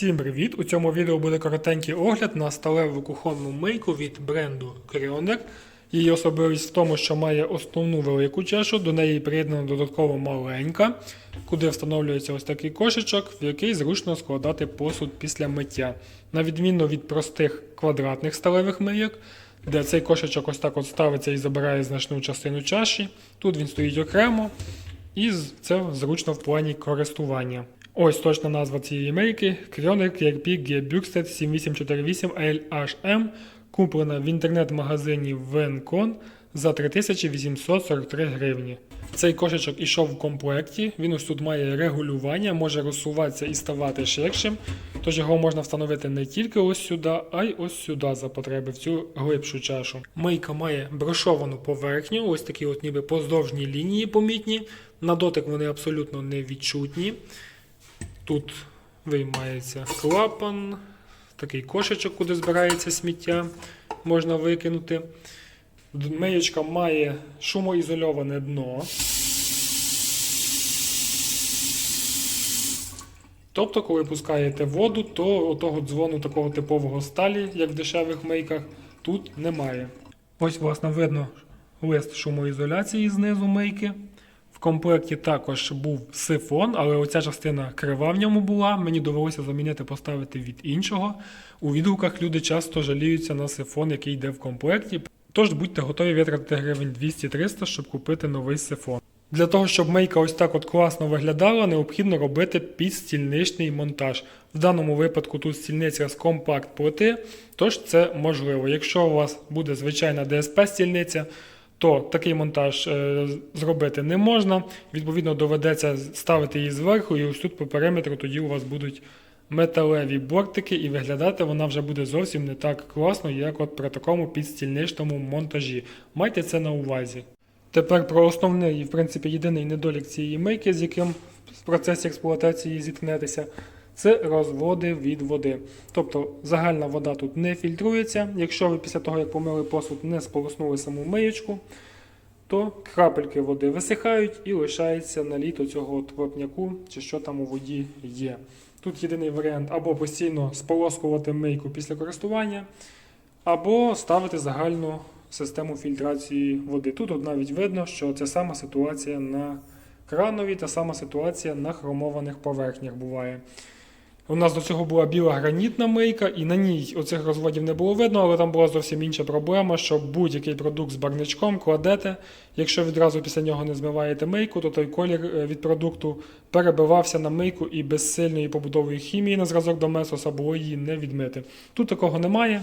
Всім привіт! У цьому відео буде коротенький огляд на сталеву кухонну мийку від бренду Кріонер. Її особливість в тому, що має основну велику чашу, до неї приєднана додатково маленька, куди встановлюється ось такий кошечок, в який зручно складати посуд після миття. На відміну від простих квадратних сталевих мийок, де цей кошечок ось так от ставиться і забирає значну частину чаші. Тут він стоїть окремо, і це зручно в плані користування. Ось точна назва цієї мийки Крьонер KRP G Buxted 7848 LHM, куплена в інтернет-магазині Vencon за 3843 гривні. Цей кошечок ішов в комплекті, він ось тут має регулювання, може розсуватися і ставати ширшим, тож його можна встановити не тільки ось сюди, а й ось сюди за потреби, в цю глибшу чашу. Мийка має брошовану поверхню, ось такі от ніби поздовжні лінії помітні. На дотик вони абсолютно не відчутні. Тут виймається клапан, такий кошечок, куди збирається сміття, можна викинути. Миєчка має шумоізольоване дно. Тобто, коли пускаєте воду, то отого дзвону такого типового сталі, як в дешевих мийках, тут немає. Ось, власне, видно лист шумоізоляції знизу мийки. Комплекті також був сифон, але оця частина крива в ньому була. Мені довелося замінити, поставити від іншого. У відгуках люди часто жаліються на сифон, який йде в комплекті. Тож будьте готові витратити гривень 200-300, щоб купити новий сифон. Для того, щоб мийка ось так от класно виглядала, необхідно робити підстільничний монтаж. В даному випадку тут стільниця з компакт плити, тож це можливо. Якщо у вас буде звичайна ДСП стільниця, то такий монтаж е, зробити не можна. Відповідно, доведеться ставити її зверху, і ось тут по периметру тоді у вас будуть металеві бортики, і виглядати вона вже буде зовсім не так класно, як от при такому підстільничному монтажі. Майте це на увазі. Тепер про основний, і, в принципі, єдиний недолік цієї мийки, з яким в процесі експлуатації зіткнетеся, це розводи від води. Тобто загальна вода тут не фільтрується. Якщо ви після того, як помили посуд, не сполоснули саму миєчку, то крапельки води висихають і лишається наліт цього от чи що там у воді є. Тут єдиний варіант або постійно сполоскувати мийку після користування, або ставити загальну систему фільтрації води. Тут от навіть видно, що це сама ситуація на крановій, та сама ситуація на хромованих поверхнях буває. У нас до цього була біла гранітна мийка, і на ній оцих розводів не було видно, але там була зовсім інша проблема, що будь-який продукт з барничком кладете. Якщо відразу після нього не змиваєте мийку, то той колір е, від продукту перебивався на мийку і без сильної побудової хімії на зразок до месоса було її не відмити. Тут такого немає.